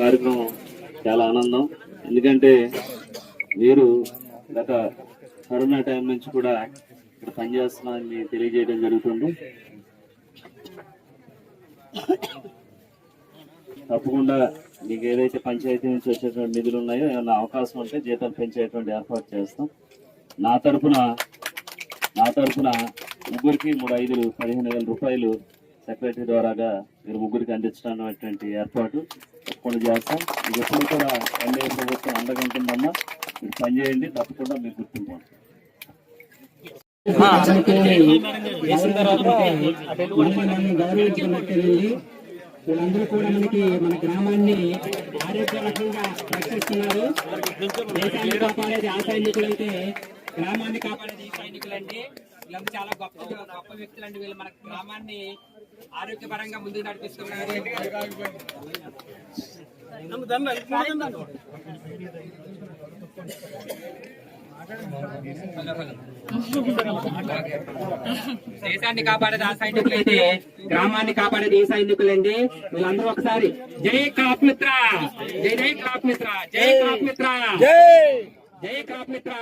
కార్యక్రమం చాలా ఆనందం. ఎందుకంటే మీరు గత కరోనా టైం నుంచి కూడా ఇక్కడ పనిచేస్తున్నారని తెలియజేయడం జరుగుతుంది. తప్పకుండా మీకు ఏదైతే పంచాయతీ నుంచి వచ్చేటువంటి నిధులు ఉన్నాయో ఏమైనా అవకాశం ఉంటే జీతాలు పెంచేటువంటి ఏర్పాటు చేస్తాం. నా తరపున నా తరపున ముగ్గురికి మూడు ఐదులు పదిహేను వేల రూపాయలు సెక్రటరీ ద్వారాగా మీరు ముగ్గురికి అందించడం ఏర్పాటు. కూడా చేస్తాం ఇది ఎప్పుడు కూడా ఎన్డీఏ ప్రభుత్వం అండగా ఉంటుందమ్మా మీరు పనిచేయండి తప్పకుండా మీరు గుర్తింపు ఉంటుంది. వీళ్ళందరూ కూడా మనకి మన గ్రామాన్ని ఆరోగ్యరకంగా రక్షిస్తున్నారు. దేశాన్ని కాపాడేది ఆ సైనికులు అయితే గ్రామాన్ని కాపాడేది ఈ సైనికులు అండి వీళ్ళందరూ చాలా గొప్ప గొప్ప వ్యక్తులు అండి వీళ్ళు మన గ్రామాన్ని ఆరోగ్యపరంగా ముందుకు నడిపిస్తున్నారు. దేశాన్ని కాపాడేది ఆ సైనికులు అయితే. గ్రామాన్ని కాపాడేది ఈ సైనికులండి? వీళ్ళందరూ ఒకసారి జై కాప్ మిత్ర జై జై కాప్ మిత్ర జై కాప్ మిత్ర జై! కాప్ మిత్ర.